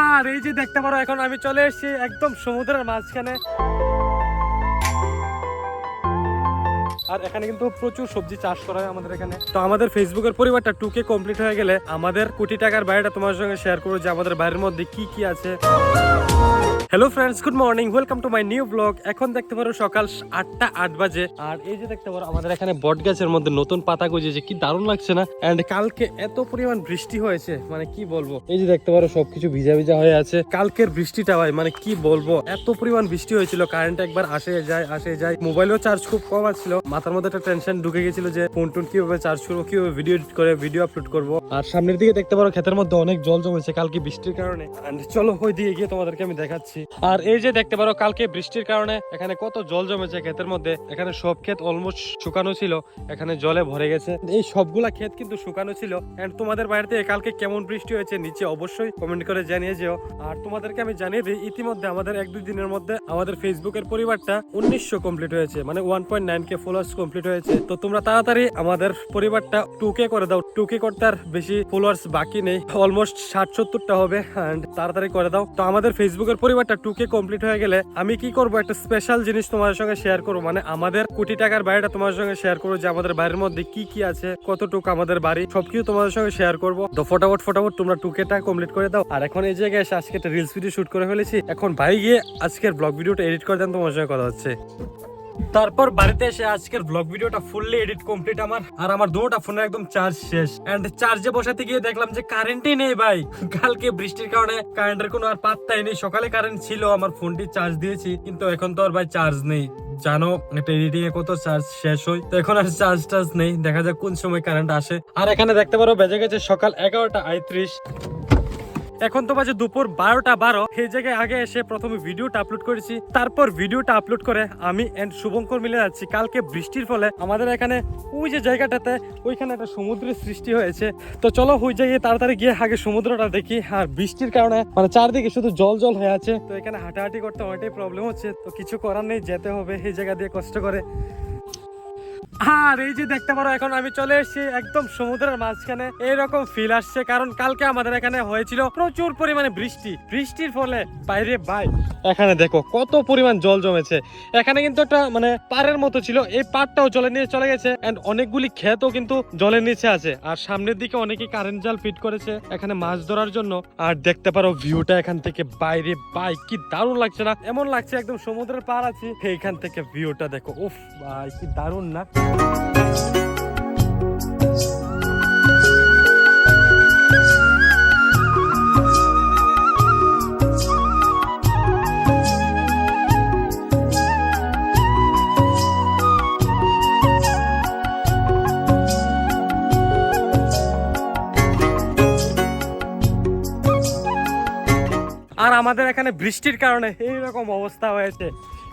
আর এই যে দেখতে পারো এখন আমি চলে এসেছি একদম সমুদ্রের মাঝখানে। আর এখানে কিন্তু প্রচুর সবজি চাষ করা হয় আমাদের এখানে। তো আমাদের ফেসবুকের পরিবারটা টুকে কমপ্লিট হয়ে গেলে আমাদের কোটি টাকার বাইরেটা তোমার সঙ্গে শেয়ার করব যে আমাদের বাইরের মধ্যে কি কি আছে। Hello friends good morning welcome to my new blog এখন দেখতে পারো সকাল আটটা আট বাজে। আর এই যে দেখতে পারো, আমাদের এখানে বট গাছের মধ্যে নতুন পাতা গজিয়েছে কি দারুণ লাগছে না? এন্ড কালকে এত পরিমাণ বৃষ্টি হয়েছে মানে কি বলব? এই যে দেখতে পারো, সবকিছু ভিজা ভিজা হয়ে আছে। কালকের বৃষ্টিটা ভাই মানে কি বলব? এত পরিমাণ বৃষ্টি হয়েছিল কারেন্ট একবার আসে যায় আসে যায়। মোবাইলেও চার্জ খুব কম আছিল। মাথার মধ্যে একটা টেনশন ঢুকে গেছিল যে ফোন টোন কীভাবে চার্জ করব, কীভাবে ভিডিও এডিট করে ভিডিও আপলোড করব। আর সামনের দিকে দেখতে পারো ক্ষেতের মধ্যে অনেক জল জমেছে, কালকে বৃষ্টির কারণে। চলো ওই দিকে গিয়ে তোমাদেরকে আমি দেখাচ্ছি। আর এই যে দেখতে পারো কালকে বৃষ্টির কারণে এখানে কত জল জমেছে ক্ষেতের মধ্যে। এখানে সব ক্ষেত অলমোস্ট শুকানো ছিল, এখানে জলে ভরে গেছে। এই সবগুলা ক্ষেত কিন্তু শুকানো ছিল। এন্ড তোমাদের বাড়িতে কালকে কেমন বৃষ্টি হয়েছে নিচে অবশ্যই কমেন্ট করে জানিয়ে যেও। আর তোমাদেরকে আমি জানিয়ে দিই, ইতিমধ্যে আমাদের এক দুই দিনের মধ্যে আমাদের ফেসবুকের পরিবারটা উনিশশো কমপ্লিট হয়েছে। মানে one point nine K followers complete হয়েছে। তো তোমরা তাড়াতাড়ি আমাদের পরিবারটা টুকে করে দাও। টুকে করতে আর বেশি ফলোয়ার্স বাকি নেই। অলমোস্ট ষাট সত্তরটা হবে অ্যান্ড তাড়াতাড়ি করে দাও। তো আমাদের ফেসবুকের পরিবারটা টুকে কমপ্লিট হয়ে গেলে আমি কি করব? একটা স্পেশাল জিনিস তোমাদের সঙ্গে শেয়ার করব। মানে আমাদের কোটি টাকার বাড়িটা তোমার সঙ্গে শেয়ার করব যে আমাদের বাড়ির মধ্যে কি কি আছে, কতটুকু আমাদের বাড়ি, সবকিছু তোমাদের সঙ্গে শেয়ার করব। তো ফটাফট ফটাফট তোমরা টু কেটা কমপ্লিট করে দাও। আর এখন এই জায়গায় এসে আজকে একটা রিলস ভিডিও শুট করে ফেলেছি। এখন ভাই গিয়ে আজকের ব্লগ ভিডিওটা এডিট করে দেন তোমার সঙ্গে কথা হচ্ছে। তারপর বাড়িতে এসে আজকের ব্লগ ভিডিওটা ফুললি এডিট কমপ্লিট আমার। আর আমার দুটা ফোনে একদম চার্জ শেষ। এন্ড চার্জে বসাতে গিয়ে দেখলাম যে কারেন্টই নেই ভাই। কালকে বৃষ্টির কারণে কারেন্টের কোনো আর পাত্তাই নেই। সকালে কারেন্ট ছিল, আমার ফোনটি চার্জ দিয়েছি। কিন্তু এখন তো আর ভাই চার্জ নেই। জানো একটা এডিটিং এ কত চার্জ শেষ হয় তো এখন আর চার্জ টার্জ নেই। দেখা যাক কোন সময় কারেন্ট আসে। আর এখানে দেখতে পারো, বেজে গেছে সকাল এগারোটা আইত্রিশ এখন তো বাজে দুপুর বারোটা বারো। সেই জায়গায় আগে এসে প্রথমে ভিডিওটা আপলোড করেছি। তারপর ভিডিওটা আপলোড করে আমি এন্ড শুভঙ্কর মিলে যাচ্ছি। কালকে বৃষ্টির ফলে আমাদের এখানে ওই যে জায়গাটাতে ওইখানে একটা সমুদ্রের সৃষ্টি হয়েছে। তো চলো ওই জায়গায় তাড়াতাড়ি গিয়ে আগে সমুদ্রটা দেখি। আর বৃষ্টির কারণে মানে চারদিকে শুধু জল জল হয়ে আছে। তো এখানে হাঁটাহাঁটি করতে অনেকটাই প্রবলেম হচ্ছে। তো কিছু করার নেই, যেতে হবে। এই জায়গা দিয়ে কষ্ট করে। আর এই যে দেখতে পারো, এখন আমি চলে এসেছি একদম সমুদ্রের মাঝখানে। এইরকম ফিল আসছে, কারণ কালকে আমাদের এখানে হয়েছিল প্রচুর পরিমাণে বৃষ্টি। বৃষ্টির ফলে, বাইরে বাই, এখানে দেখো কত পরিমাণ জল জমেছে। এখানে কিন্তু একটা মানে পাড়ের মতো ছিল, এই পাড়টাও জলের নিয়ে চলে গেছে। অনেকগুলি ক্ষেতও কিন্তু জলের নিচে আছে। আর সামনের দিকে অনেকে কারেন্ট জাল ফিট করেছে, এখানে মাছ ধরার জন্য। আর দেখতে পারো ভিউটা এখান থেকে বাইরে বাই, কি দারুণ লাগছে না? এমন লাগছে, একদম সমুদ্রের পার আছি। এইখান থেকে ভিউটা দেখো, উফ ভাই কি দারুণ না? আর আমাদের এখানে বৃষ্টির কারণে এইরকম অবস্থা হয়েছে।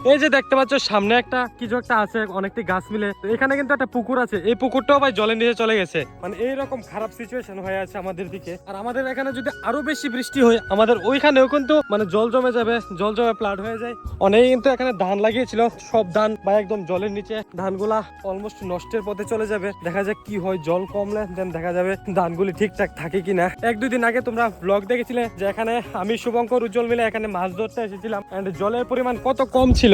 এই যে দেখতে পাচ্ছ, সামনে একটা কিছু একটা আছে, অনেকটি গাছ মিলে। এখানে কিন্তু একটা পুকুর আছে। এই পুকুরটাও ভাই জলের নিচে চলে গেছে। মানে এইরকম খারাপ সিচুয়েশন হয়ে আছে আমাদের দিকে। আর আমাদের এখানে যদি আরও বেশি বৃষ্টি হয়, আমাদের ওইখানেও কিন্তু মানে জল জমে যাবে, জল জমে প্লাট হয়ে যায়। অনেকে কিন্তু এখানে ধান লাগিয়েছিল। সব ধান বা একদম জলের নিচে। ধানগুলা অলমোস্ট নষ্টের পথে চলে যাবে। দেখা যাক কি হয়, জল কমলে দেন দেখা যাবে ধানগুলি ঠিকঠাক থাকে কিনা। এক দুই দিন আগে তোমরা ব্লগ দেখেছিলে যে এখানে আমি শুভঙ্কর উজ্জ্বল মিলে এখানে মাছ ধরতে এসেছিলাম। জলের পরিমাণ কত কম ছিল।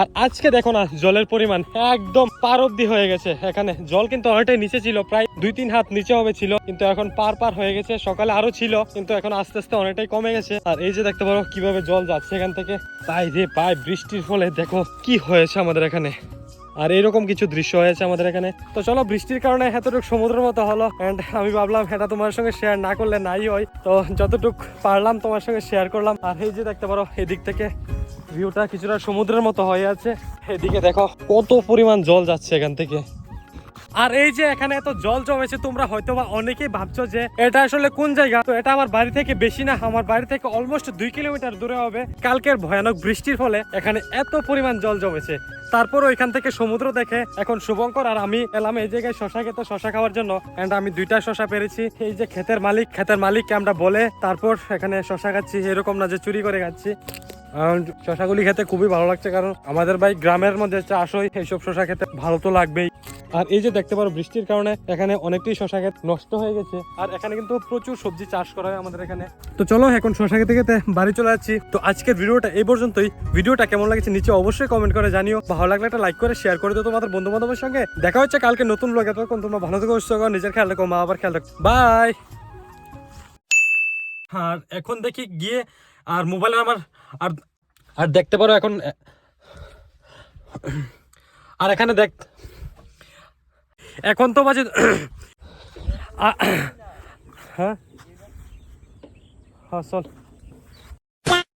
আর আজকে দেখো না, জলের পরিমাণ একদম পার অব্দি হয়ে গেছে। এখানে জল কিন্তু অনেকটাই নিচে ছিল, প্রায় দুই তিন হাত নিচে হবে ছিল, কিন্তু এখন পার পার হয়ে গেছে। সকালে আরও ছিল, কিন্তু এখন আস্তে আস্তে অনেকটাই কমে গেছে। আর এই যে দেখতে পারো কীভাবে জল যাচ্ছে এখান থেকে। পাই রে পাই, বৃষ্টির ফলে দেখো কি হয়েছে আমাদের এখানে। আর এরকম কিছু দৃশ্য হয়েছে আমাদের এখানে। তো চলো, বৃষ্টির কারণে এতটুকু সমুদ্রের মতো হলো। এন্ড আমি ভাবলাম এটা তোমার সঙ্গে শেয়ার না করলে নাই হয়। তো যতটুক পারলাম তোমার সঙ্গে শেয়ার করলাম। আর এই যে দেখতে পারো, এদিক থেকে ভিউটা কিছুটা সমুদ্রের মতো হয়ে আছে। এদিকে দেখো, কত পরিমাণ জল যাচ্ছে এখান থেকে। আর এই যে এখানে এত জল জমেছে, তোমরা হয়তো বা অনেকেই ভাবছ যে এটা আসলে কোন জায়গা? তো এটা আমার বাড়ি থেকে বেশি না, আমার বাড়ি থেকে অলমোস্ট দুই কিলোমিটার দূরে হবে। কালকের ভয়ানক বৃষ্টির ফলে এখানে এত পরিমাণ জল জমেছে। তারপর ওইখান থেকে সমুদ্র দেখে এখন শুভঙ্কর আর আমি এলাম এই জায়গায় শশা খেতে, শশা খাওয়ার জন্য। এন্ড আমি দুইটা শশা পেরেছি। এই যে ক্ষেতের মালিক, ক্ষেতের মালিককে আমরা বলে তারপর এখানে শশা খাচ্ছি, এরকম না যে চুরি করে খাচ্ছি। আর শশাগুলি খেতে খুবই ভালো লাগছে, কারণ আমাদের ভাই গ্রামের মধ্যে চাষ হয়, এইসব শশা খেতে ভালো তো লাগবেই। আর এই যে দেখতে পারো বৃষ্টির কারণে এখানে অনেকটাই শশা ক্ষেত নষ্ট হয়ে গেছে, আর এখানে কিন্তু প্রচুর সবজি চাষ করা হয় আমাদের এখানে। তো চলো, এখন শশা খেতে খেতে বাড়ি চলে যাচ্ছি। তো আজকের ভিডিওটা এই পর্যন্তই। ভিডিওটা কেমন লাগছে নিচে অবশ্যই কমেন্ট করে জানিও। ভালো লাগলে একটা লাইক করে শেয়ার করে দিও তোমাদের বন্ধু বান্ধবের সঙ্গে। দেখা হচ্ছে কালকে নতুন ব্লগে তখন তোমরা ভালো থেকে করো নিজের খেয়াল রাখো, মা আবার খেয়াল রাখো। বাই আর এখন দেখি গিয়ে আর মোবাইলে আমার আর আর দেখতে পারো এখন, আর এখানে দেখ, এখন তো বাজে হ্যাঁ? হ্যাঁ চল।